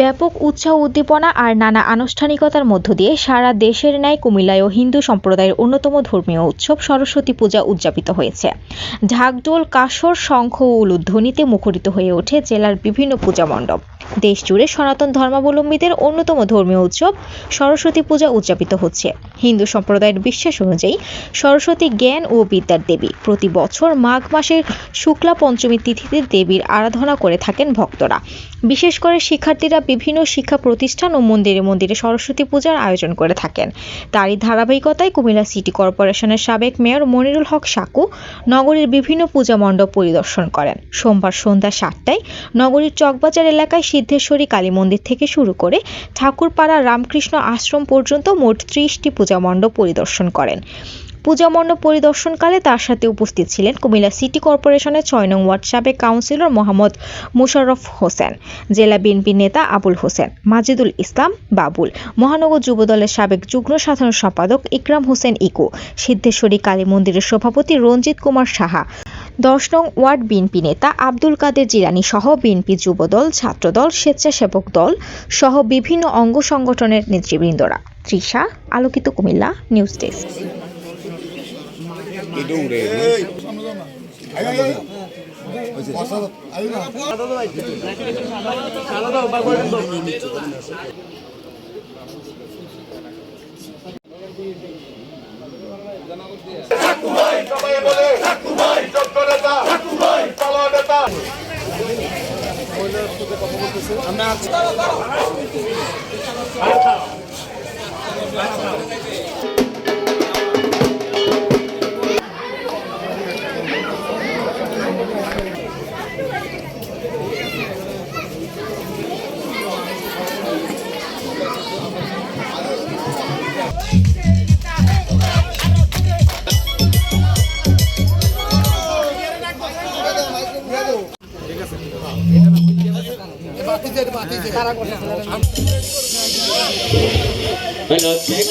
ব্যাপক উৎসাহ, উদ্দীপনা আর নানা আনুষ্ঠানিকতার মধ্য দিয়ে সারা দেশের ন্যায় কুমিল্লায়ও হিন্দু সম্প্রদায়ের অন্যতম ধর্মীয় উৎসব সরস্বতী পূজা উদযাপিত হয়েছে। ঢাকঢোল কাসর শঙ্খ ও উলুধ্বনিতে মুখরিত হয়ে ওঠে জেলার বিভিন্ন পূজা মণ্ডপ। দেশ জুড়ে সনাতন ধর্মাবলম্বীদের অন্যতম ধর্মীয় উৎসব সরস্বতী পূজা উদযাপিত হচ্ছে। হিন্দু সম্প্রদায়ের বিশ্বাস অনুযায়ী সরস্বতী জ্ঞান ও বিদ্যার দেবী প্রতি বছর মাঘ মাসের শুক্লা পঞ্চমী তিথিতে দেবীর আরাধনা করে থাকেন ভক্তরা। বিশেষ করে শিক্ষার্থীরা বিভিন্ন শিক্ষা প্রতিষ্ঠান ও মন্দিরে মন্দিরে সরস্বতী পূজার আয়োজন করে থাকেন। তারই ধারাবাহিকতায় কুমিল্লা সিটি কর্পোরেশনের সাবেক মেয়র মনিরুল হক সাকু নগরীর বিভিন্ন পূজা মণ্ডপ পরিদর্শন করেন। সোমবার সন্ধ্যা সাতটায় নগরীর চকবাজার এলাকায় সিদ্ধেশ্বরী কালী মন্দির থেকে শুরু করে ঠাকুরপাড়া রামকৃষ্ণ আশ্রম পর্যন্ত মোট ত্রিশটি পূজা মণ্ডপ পরিদর্শন করেন। পূজা মণ্ডপ পরিদর্শনকালে তার সাথে উপস্থিত ছিলেন কুমিল্লা সিটি কর্পোরেশনের ছয় নং ওয়ার্ড সাবেক কাউন্সিলর মোহাম্মদ মোশাররফ হোসেন, জেলা বিএনপি নেতা আবুল হোসেন, মাজিদুল ইসলাম বাবুল, মহানগর যুবদলের সাবেক যুগ্ম সাধারণ সম্পাদক ইকরাম হোসেন ইকু, সিদ্ধেশ্বরী কালী মন্দিরের সভাপতি রঞ্জিত কুমার সাহা। দশ নং ওয়ার্ড বিএনপি নেতা আব্দুল কাদের জিরানি সহ বিএনপি যুবদল, ছাত্রদল, স্বেচ্ছাসেবক দল সহ বিভিন্ন অঙ্গ সংগঠনের নেতৃবৃন্দরা। তৃষা, আলোকিত কুমিল্লা, নিউজ ডেস্ক। সাথে কথা বলতেছে। আমরা Hello, check.